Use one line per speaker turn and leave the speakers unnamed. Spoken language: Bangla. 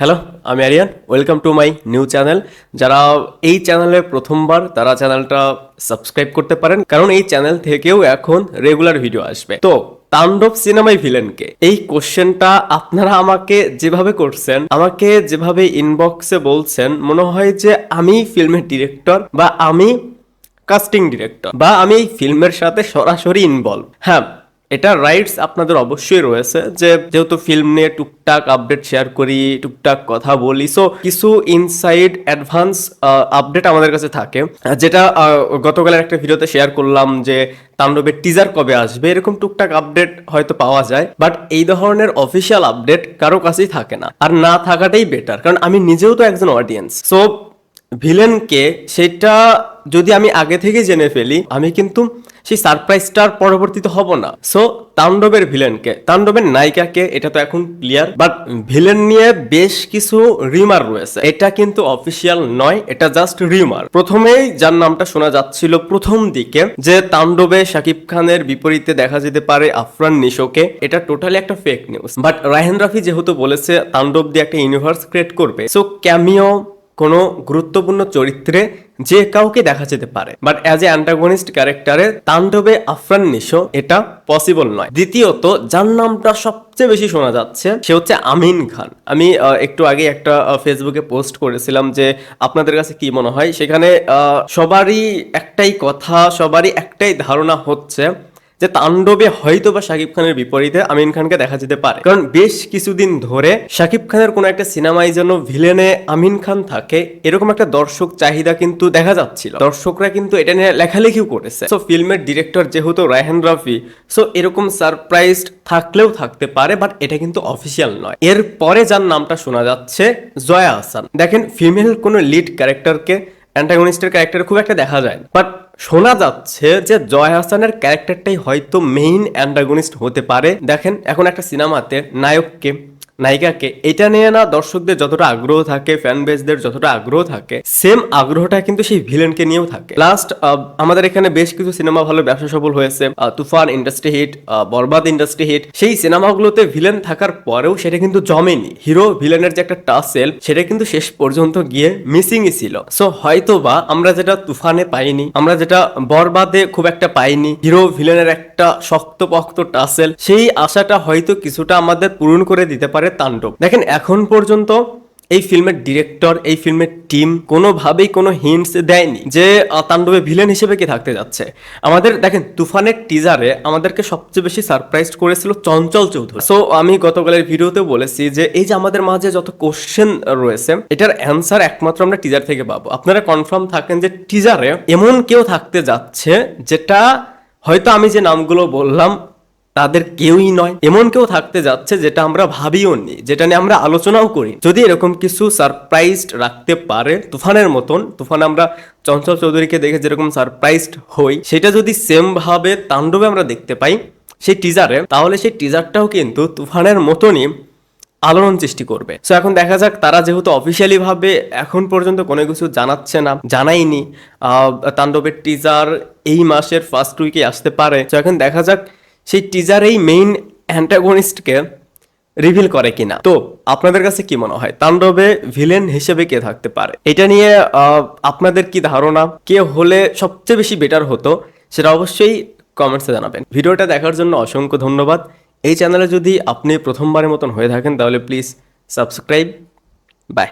হ্যালো আমি Aryan welcome to my new channel যারা এই চ্যানেলে প্রথমবার, তারা চ্যানেলটা সাবস্ক্রাইব করতে পারেন, কারণ এই চ্যানেল থেকেও এখন রেগুলার ভিডিও আসবে। তো, তাণ্ডব সিনেমাই ভিলেনকে এই কোশ্চেনটা আপনারা আমাকে যেভাবে করছেন, আমাকে যেভাবে ইনবক্সে বলছেন, মনে হয় যে আমি ফিল্মের ডিরেক্টর বা আমি কাস্টিং ডিরেক্টর বা আমি এই ফিল্মের সাথে সরাসরি ইনভলভ হ্যাঁ এটা রাইটস আপনাদের অবশ্যই রয়েছে যে যেহেতু ফিল্ম নিয়ে টুকটাক আপডেট শেয়ার করি, টুকটাক কথা বলি সো কিছু ইনসাইড অ্যাডভান্স আপডেট আমাদের কাছে থাকে, যেটা গতকালের একটা ভিডিওতে শেয়ার করলাম যে তাণ্ডবের টিজার কবে আসবে, এরকম টুকটাক আপডেট হয়তো পাওয়া যায় বাট এই ধরনের অফিসিয়াল আপডেট কারও কাছেই থাকে না, আর না থাকাটাই বেটার কারণ আমি নিজেও তো একজন অডিয়েন্স সো ভিলেনকে সেটা যদি আমি আগে থেকে জেনে ফেলি, আমি কিন্তু সেই সারপ্রাইজটার পরবর্তীতে হব না। সো তাণ্ডবের ভিলেনকে তাণ্ডবের নায়িকাকে এটা তো এখন ক্লিয়ার বাট ভিলেন নিয়ে বেশ কিছু রিমার রয়েছে। এটা কিন্তু অফিসিয়াল নয়, এটা জাস্ট রিমার প্রথমেই যার নামটা শোনা যাচ্ছিল প্রথম দিকে, যে তাণ্ডবে শাকিব খানের বিপরীতে দেখা যেতে পারে আফরান নিশোকে, এটা টোটালি একটা fake news but Raihan Rafi যেহেতু বলেছে, তাণ্ডব দিয়ে একটা ইউনিভার্স ক্রিয়েট করবে। সো ক্যামিও কোনো গুরুত্বপূর্ণ চরিত্রে যে কাউকে দেখা যেতে পারে। বাট অ্যাজ এ অ্যান্টাগনিস্ট ক্যারেক্টারে তাণ্ডবে আফরান নিশো, এটা পসিবল নয়। দ্বিতীয়ত, যার নামটা সবচেয়ে বেশি শোনা যাচ্ছে, সে হচ্ছে আমিন খান। আমি একটু আগে একটা ফেসবুকে পোস্ট করেছিলাম যে আপনাদের কাছে কি মনে হয়? সেখানে সবারই একটাই কথা, সবারই একটাই ধারণা হচ্ছে যে তাণ্ডবে হয়তো বা শাকিব খানের বিপরীতে আমিন খানকে দেখা যেতে পারে। কারণ বেশ কিছুদিন ধরে শাকিব খানের কোনো একটা সিনেমায় যেন ভিলেনে আমিন খান থাকে, এরকম একটা দর্শক চাহিদা কিন্তু দেখা যাচ্ছিল। দর্শকরা কিন্তু এটা নিয়ে লেখালেখিও করেছে। সো ফিল্মের ডিরেক্টর যেহেতু রায়হান রাফি সো এরকম সারপ্রাইজড থাকলেও থাকতে পারে বাট এটা কিন্তু অফিসিয়াল নয়। এর পরে যার নামটা শোনা যাচ্ছে, জয়া আহসান দেখেন ফিমেল কোনো লিড ক্যারেক্টারকে অ্যান্টাগনিস্টের ক্যারেক্টার খুব একটা দেখা যায় বাট শোনা যাচ্ছে যে জয় হাসানের ক্যারেক্টারটাই হয়তো মেইন অ্যান্ডাগনিস্ট হতে পারে। দেখেন, এখন একটা সিনেমাতে নায়ককে নায়িকাকে এটা নিয়ে না দর্শকদের যতটা আগ্রহ থাকে ফ্যান বেসদের যতটা আগ্রহ থাকে সেম আগ্রহটা কিন্তু সেই ভিলেনকে নিয়েও থাকে। লাস্ট আমাদের এখানে বেশ কিছু সিনেমা ভালো ব্যবসা সফল হয়েছে। Toofan industry hit Borbaad industry hit সেই সিনেমাগুলোতে ভিলেন থাকার পরেও সেটা কিন্তু জমেনি। হিরো ভিলেনের যে একটা টাসেল সেটা কিন্তু শেষ পর্যন্ত গিয়ে মিসিংই ছিল। সো হয়তো বা আমরা যেটা তুফানে পাইনি, আমরা যেটা বরবাদে খুব একটা পাইনি হিরো ভিলেনের একটা শক্তপোক্ত টাসেল সেই আশাটা হয়তো কিছুটা আমাদের পূরণ করে দিতে পারে। তাণ্ডব। দেখেন, এখন পর্যন্ত এই ফিল্মের ডিরেক্টর, এই ফিল্মের টিম কোনোভাবেই কোনো হিন্টস দেয়নি যে তাণ্ডবে ভিলেন হিসেবে কে থাকতে যাচ্ছে। আমাদের, দেখেন, তুফানের টিজারে আমাদেরকে সবচেয়ে বেশি সারপ্রাইজ করেছিল চঞ্চল চৌধুরী। সো আমি গতকালের ভিডিওতেও বলেছি যে, এই যে আমাদের মাঝে যত কোশ্চেন রয়েছে, এটার অ্যান্সার একমাত্র আমরা টিজার থেকে পাবো। আপনারা কনফার্ম থাকেন যে টিজারে এমন কেউ থাকতে যাচ্ছে যেটা হয়তো আমি যে নামগুলো বললাম তাদের কেউই নয়। এমন কেউ থাকতে যাচ্ছে যেটা আমরা ভাবিও নি, যেটা নিয়ে আমরা আলোচনাও করি। যদি এরকম কিছু সারপ্রাইজড রাখতে পারে তুফানের মতন, তুফান আমরা চঞ্চল চৌধুরীকে দেখে যেরকম সারপ্রাইজড হই, সেটা যদি সেম ভাবে তাণ্ডবে আমরা দেখতে পাই, সেই টিজারে তাহলে সেই টিজারটাও কিন্তু তুফানের মতনই আলোড়ন সৃষ্টি করবে। সো এখন দেখা যাক, তারা যেহেতু অফিসিয়ালি ভাবে এখন পর্যন্ত কোনো কিছু জানাচ্ছে না জানাইনি তাণ্ডবের টিজার এই মাসের ফার্স্ট উইকে আসতে পারে। তো এখন দেখা যাক সেই টিজারেই মেইন অ্যান্টাগনিস্টকে রিভিল করে কিনা? তো আপনাদের কাছে কি মনে হয়? তাণ্ডবে ভিলেন হিসেবে কে থাকতে পারে? এটা নিয়ে আপনাদের কি ধারণা? কে হলে সবচেয়ে বেশি বেটার হতো? সেটা অবশ্যই কমেন্টসে জানাবেন। ভিডিওটা দেখার জন্য অসংখ্য ধন্যবাদ। এই চ্যানেলে যদি আপনি প্রথমবারের মতন হয়ে থাকেন, তাহলে প্লিজ সাবস্ক্রাইব বাই